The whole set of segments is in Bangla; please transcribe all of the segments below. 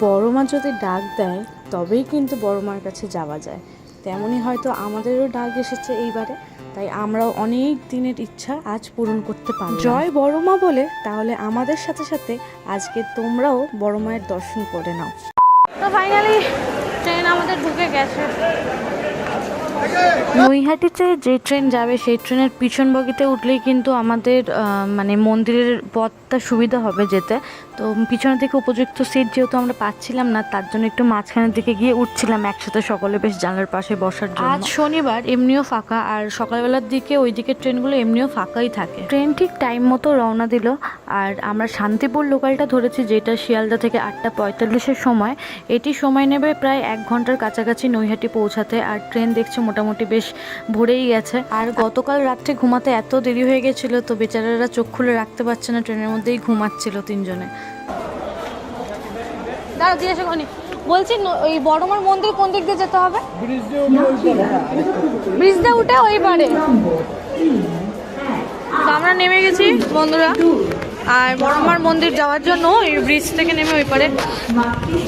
বড় মা যদি ডাক দেয় তবেই কিন্তু বড় মার কাছে যাওয়া যায়। তেমনই হয়তো আমাদেরও ডাক এসেছে এইবারে তাই আমরাও অনেক দিনের ইচ্ছা আজ পূরণ করতে পারি জয় বড় মা বলে তাহলে আমাদের সাথে সাথে আজকে তোমরাও বড় মায়ের দর্শন করে নাও। তো ফাইনালি ট্রেন আমাদের ঢুকে গেছে। নৈহাটিতে যে ট্রেন যাবে সেই ট্রেনের পিছন বগিতে উঠলেই কিন্তু আমাদের মানে মন্দিরের পথটা সুবিধা হবে যেতে। তো পিছনের দিকে উপযুক্ত সিট যেহেতু আমরা পাচ্ছিলাম না তার জন্য একটু মাঝখানের দিকে গিয়ে উঠছিলাম একসাথে সকলে বেশ জানলার পাশে বসার জন্য। আজ শনিবার এমনিও ফাঁকা আর সকালবেলার দিকে ওই দিকের ট্রেনগুলো এমনিও ফাঁকাই থাকে। ট্রেন ঠিক টাইম মতো রওনা দিল আর আমরা শান্তিপুর লোকালটা ধরেছি যেটা শিয়ালদা থেকে আটটা পঁয়তাল্লিশের সময়। এটি সময় নেবে প্রায় এক ঘণ্টার কাছাকাছি নৈহাটি পৌঁছাতে আর ট্রেন দেখছে মোটামুটি বেশ ভরেই গেছে। আর গতকাল রাত্রে ঘুমাতে এত দেরি হয়ে গেছিল তো বেচারারা চোখ খুলে রাখতে পারছে না, ট্রেনের মধ্যেই ঘুমাচ্ছিল তিনজনে। দাঁড়া বলছি ওই বড়মার মন্দির কোন দিক দিয়ে যেতে হবে? ব্রিজ দিয়ে উঠে ওই পারে। আমরা নেমে গেছি, বন্ধুরা। আর বড়মার মন্দির যাওয়ার জন্য এই ব্রিজ থেকে নেমে ওই পারে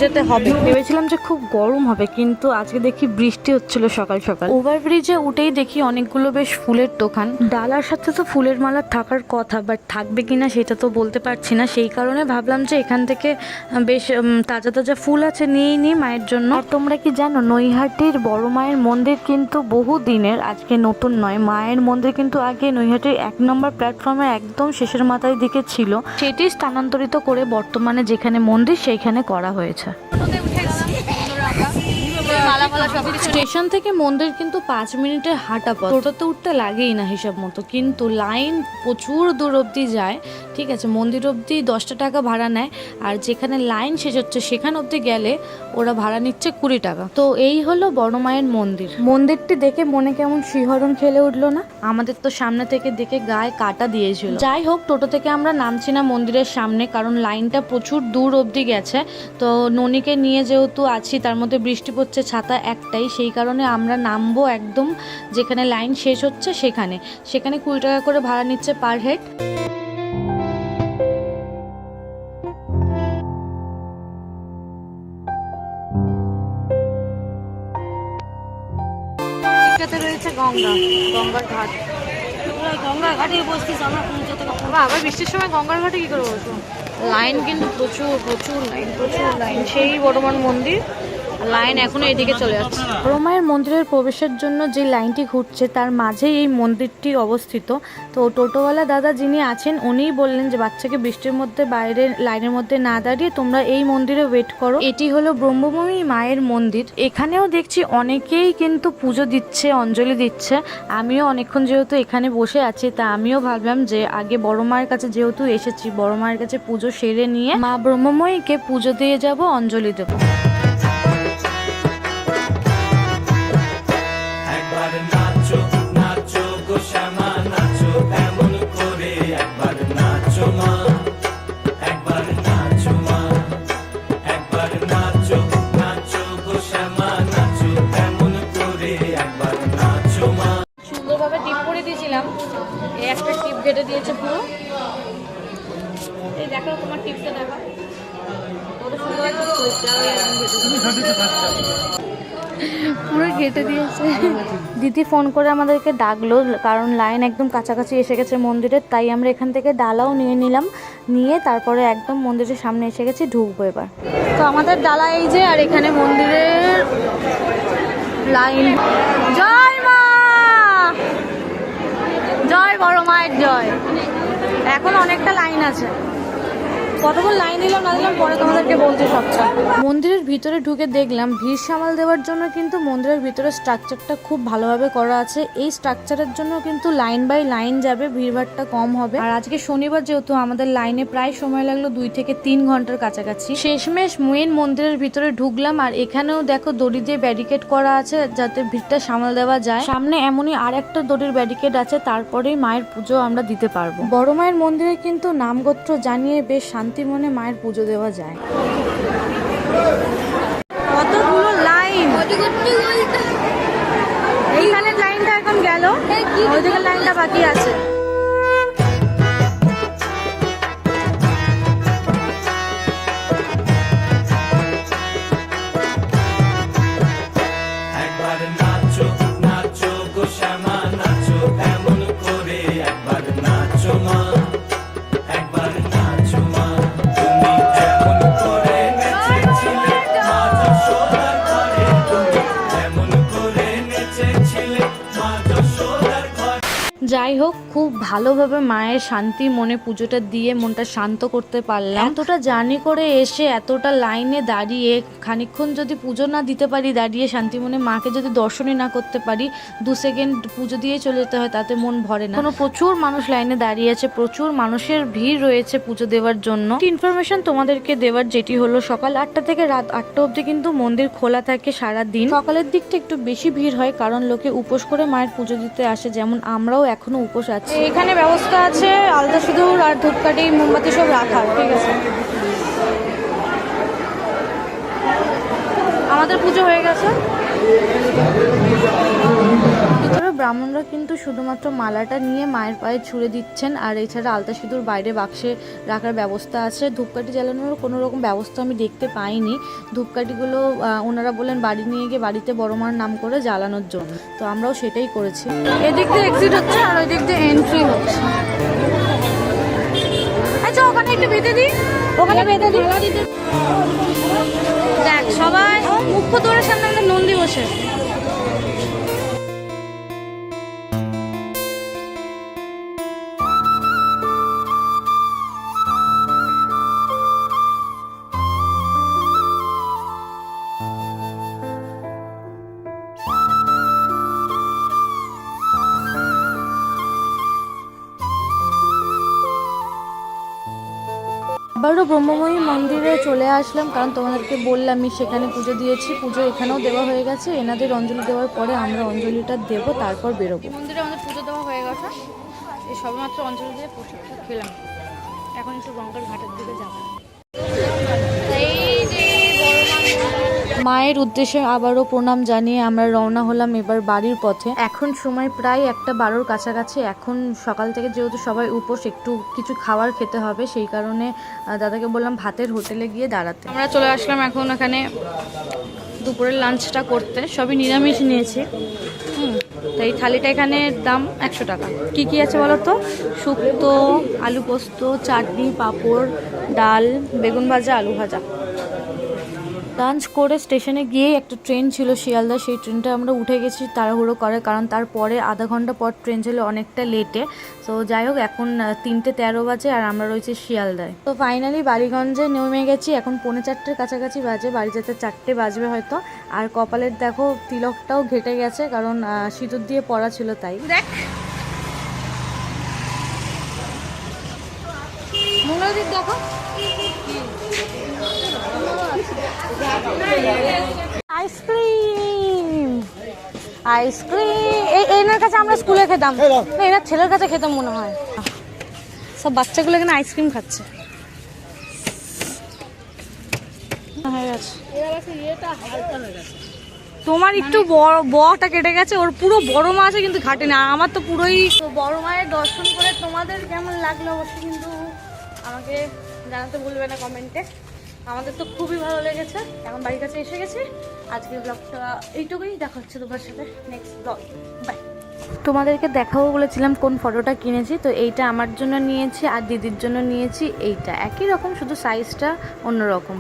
যেতে হবে। ভেবেছিলাম যে খুব গরম হবে কিন্তু আজকে দেখি বৃষ্টি হচ্ছিল সকাল সকাল। ওভারব্রিজে উঠেই দেখি অনেকগুলো বেশ ফুলের দোকান। ডালার সাথে তো ফুলের মালা থাকার কথা বাট থাকবে কিনা সেটা তো বলতে পারছি না। সেই কারণে ভাবলাম যে এখান থেকে বেশ তাজা তাজা ফুল আছে নিয়েই নিই মায়ের জন্য। আর তোমরা কি জানো নৈহাটির বড় মায়ের মন্দির কিন্তু বহু দিনের আজকে নতুন নয়। মায়ের মন্দির কিন্তু আগে নৈহাটির এক নম্বর প্ল্যাটফর্মে একদম শেষের মাথায় দিকে ছিল। সেটি স্থানান্তরিত করে বর্তমানে যেখানে মন্দির সেইখানে করা হয়েছে টোটোতে উঠে গেলাম বন্ধুরা আমরা স্টেশন থেকে মন্দির কিন্তু পাঁচ মিনিটের হাঁটা পথ। টোটোতে উঠতে লাগেই না হিসাব মতো, কিন্তু লাইন প্রচুর দূর অবধি যায়, ঠিক আছে? মন্দির অবধি দশটা টাকা ভাড়া নেয়, আর যেখানে লাইন শেষ হচ্ছে সেখানে অবধি গেলে ওরা ভাড়া নিচ্ছে কুড়ি টাকা। তো এই হলো বড় মায়ের মন্দির। মন্দিরটি দেখে মনে কেমন শিহরণ খেলে উঠল না? আমাদের তো সামনে থেকে দেখে গায়ে কাটা দিয়েছিল। যাই হোক, টোটো থেকে আমরা নামছি না মন্দিরের সামনে, কারণ লাইনটা প্রচুর দূর অবধি গেছে। তো ননিকে নিয়ে যেহেতু আছি, তার মধ্যে বৃষ্টি পড়ছে ছাতা একটাই সেই কারণে আমরা নামবো একদম যেখানে লাইন শেষ হচ্ছে সেখানে। সেখানে কুড়ি টাকা করে ভাড়া নিচ্ছে পার হেড রয়েছে গঙ্গা গঙ্গার ঘাট। গঙ্গার ঘাটে বসতিস আমরা পৌঁছাতে বাবা আবার বৃষ্টির সময় গঙ্গার ঘাটে কি করে বসবো? লাইন কিন্তু প্রচুর প্রচুর লাইন প্রচুর লাইন। সেই বড়মান মন্দির লাইন এখনও এদিকে চলে যাচ্ছে বড় মায়ের মন্দিরের প্রবেশের জন্য যে লাইনটি ঘুরছে, তার মাঝেই এই মন্দিরটি অবস্থিত। তো টোটোওয়ালা দাদা যিনি আছেন, উনিই বললেন যে বাচ্চাকে বৃষ্টির মধ্যে বাইরে, লাইনের মধ্যে না দাঁড়িয়ে তোমরা এই মন্দিরে ওয়েট করো। এটি হলো ব্রহ্মভূমি মায়ের মন্দির। এখানেও দেখছি অনেকেই কিন্তু পুজো দিচ্ছে, অঞ্জলি দিচ্ছে। আমিও অনেকক্ষণ যেহেতু এখানে বসে আছি, তা আমিও ভাবলাম যে আগে বড় মায়ের কাছে যেহেতু এসেছি, বড় মায়ের কাছে পুজো সেরে নিয়ে মা ব্রহ্মময়ীকে পুজো দিয়ে যাব, অঞ্জলি দেবো। দেখো তোমার টিপটা দেখো কত সুন্দর একটা টিপ হয়েছে আর ওই একদম কেটে দিয়েছে। পুরো কেটে দিয়েছে। দিদি ফোন করে আমাদেরকে ডাকলো কারণ লাইন একদম কাছাকাছি এসে গেছে মন্দিরের তাই আমরা এখান থেকে ডালাও নিয়ে নিলাম। নিয়ে তারপরে একদম মন্দিরের সামনে এসে গেছি ঢুকবো এবার। তো আমাদের ডালা এই যে আর এখানে মন্দিরের লাইন জয় মা! জয় বড় মায়ের জয়। এখন অনেকটা লাইন আছে। কতক্ষণ লাইন না পরে তোমাদেরকে বলছি সবটা মন্দিরের ভিতরে ঢুকে দেখলাম ভিড় সামাল দেওয়ার জন্য কিন্তু মন্দিরের ভিতরে স্ট্রাকচারটা খুব ভালোভাবে করা আছে। এই স্ট্রাকচারের জন্য কিন্তু লাইন বাই লাইন যাবে, ভিড়ভাড়টা কম হবে। আর আজকে শনিবার যেহেতু আমাদের লাইনে প্রায় সময় লাগল দুই থেকে তিন ঘণ্টার কাছাকাছি। শেষমেশ মেন মন্দিরের ভিতরে ঢুকলাম আর এখানেও দেখো দড়ি দিয়ে ব্যারিকেড করা আছে যাতে ভিড়টা সামাল দেওয়া যায়। সামনে এমনই আর একটা দড়ির ব্যারিকেড আছে, তারপরেই মায়ের পুজো আমরা দিতে পারব। বড় মায়ের মন্দিরে কিন্তু নামগোত্র জানিয়ে বেশ শান্তি মনে মায়ের পুজো দেওয়া যায়। কতগুলো লাইন? এইখানে লাইনটা এখন গেল। ওইদিকে লাইনটা বাকি আছে। যাই হোক খুব ভালোভাবে মায়ের শান্তি মনে পুজোটা দিয়ে মনটা শান্ত করতে পারলাম। এতটা জার্নি করে এসে এতটা লাইনে দাঁড়িয়ে, খানিকক্ষণ যদি পুজো না দিতে পারি, দাঁড়িয়ে শান্তি মনে মাকে যদি দর্শনই না করতে পারি, দু সেকেন্ড পুজো দিয়ে চলে যেতে হয়, তাতে মন ভরে না। কোনো প্রচুর মানুষ লাইনে দাঁড়িয়ে আছে, প্রচুর মানুষের ভিড় রয়েছে পুজো দেওয়ার জন্য। ইনফরমেশন তোমাদেরকে দেওয়ার যেটি হলো, সকাল আটটা থেকে রাত আটটা অবধি কিন্তু মন্দির খোলা থাকে সারা দিন সকালের দিকটা একটু বেশি ভিড় হয়, কারণ লোকে উপোস করে মায়ের পুজো দিতে আসে, যেমন আমরাও এখনও উপোস আছি। এখানে ব্যবস্থা আছে, আলতা শুধু আর ধূপকাঠি, মোমবাতি সব রাখা, ঠিক আছে। আমাদের পুজো হয়ে গেছে। ব্রাহ্মণরা কিন্তু শুধুমাত্র মালাটা নিয়ে মায়ের পায়ে ছুঁড়ে দিচ্ছেন, আর এছাড়া আলতা সিঁদুর বাইরে বাক্সে রাখার ব্যবস্থা আছে। ধূপকাঠি জ্বালানোর কোনো রকম ব্যবস্থা আমি দেখতে পাইনি। ধূপকাঠিগুলো ওনারা বললেন বাড়ি নিয়ে গিয়ে বাড়িতে বড় মার নাম করে জ্বালানোর জন্য। তো আমরাও সেটাই করেছি। এদিক দিয়ে এক্সিট হচ্ছে আর ওই দিক দিয়ে এন্ট্রি হচ্ছে। আচ্ছা ওখানে একটু বেঁধে দিই। ওখানে বেঁধে দিই দেখ সবাই মুখ্য দৌড়ের সামনে আমাদের নন্দী বসে। আবারও ব্রহ্মময়ী মন্দিরে চলে আসলাম, কারণ তোমাদেরকে বললামই সেখানে পুজো দিয়েছি, পুজো এখানেও দেওয়া হয়ে গেছে, এনাদের অঞ্জলি দেওয়ার পরে আমরা অঞ্জলিটা দেবো, তারপর বেরোবো। মন্দিরে আমাদের পুজো দেওয়া হয়ে গেছে। এই সবেমাত্র অঞ্জলি দিয়ে প্রসাদটা খেলাম। এখন একটু গঙ্গার ঘাটের দিকে যাব। মায়ের উদ্দেশ্যে আবারও প্রণাম জানিয়ে আমরা রওনা হলাম এবার বাড়ির পথে। এখন সময় প্রায় একটা বারোর কাছাকাছি। এখন সকাল থেকে যেহেতু সবাই উপোস, একটু কিছু খাবার খেতে হবে, সেই কারণে দাদাকে বললাম ভাতের হোটেলে গিয়ে দাঁড়াতে। আমরা চলে আসলাম এখন এখানে দুপুরের লাঞ্চটা করতে। সবই নিরামিষ নিয়েছি। হুম তো এই থালিটা এখানে দাম একশো টাকা। কি কি আছে বলো তো? শুক্তো, আলু পোস্ত, চাটনি, পাঁপড়, ডাল, বেগুন ভাজা, আলু ভাজা। লাঞ্চ করে স্টেশনে গিয়ে একটা ট্রেন ছিল শিয়ালদা, সেই ট্রেনটা আমরা উঠে গেছি তাড়াহুড়ো করে, কারণ তারপরে আধা ঘণ্টা পর ট্রেন ছিল অনেকটা লেটে তো যাই হোক, এখন তিনটে তেরো বাজে আর আমরা রয়েছি শিয়ালদায়। তো ফাইনালি বালিগঞ্জে নেমে গেছি, এখন পৌনে চারটের কাছাকাছি বাজে, বাড়ি যেতে চারটে বাজবে হয়তো। আর কপালের দেখো, তিলকটাও ঘেটে গেছে, কারণ সিঁদুর দিয়ে পড়া ছিল তাই। দেখ! দেখো। আইসক্রিম আইসক্রিম এই এনার কাছে আমরা স্কুলে খেতাম। না এনার ছেলের কাছে খেতাম মনে হয়। সব বাচ্চাগুলো এখানে আইসক্রিম খাচ্ছে। তোমার একটু বড় বটা কেটে গেছে। ওর পুরো বড় মা আছে কিন্তু ঘাটে না। আমার তো পুরোই বড় মায়ের দর্শন করে তোমাদের কেমন লাগল অবশ্যই কিন্তু আমাকে জানাতে ভুলবে না কমেন্টে। আমাদের তো খুবই ভালো লেগেছে। এখন বাড়ির কাছে এসে গেছি। আজকের ব্লগটা এইটুকুই। দেখা হচ্ছে তোমার সাথে নেক্সট ব্লগ বাই তোমাদেরকে দেখাবো বলেছিলাম কোন ফটোটা কিনেছি, তো এইটা আমার জন্য নিয়েছি আর দিদির জন্য নিয়েছি এইটা। একই রকম, শুধু সাইজটা অন্যরকম।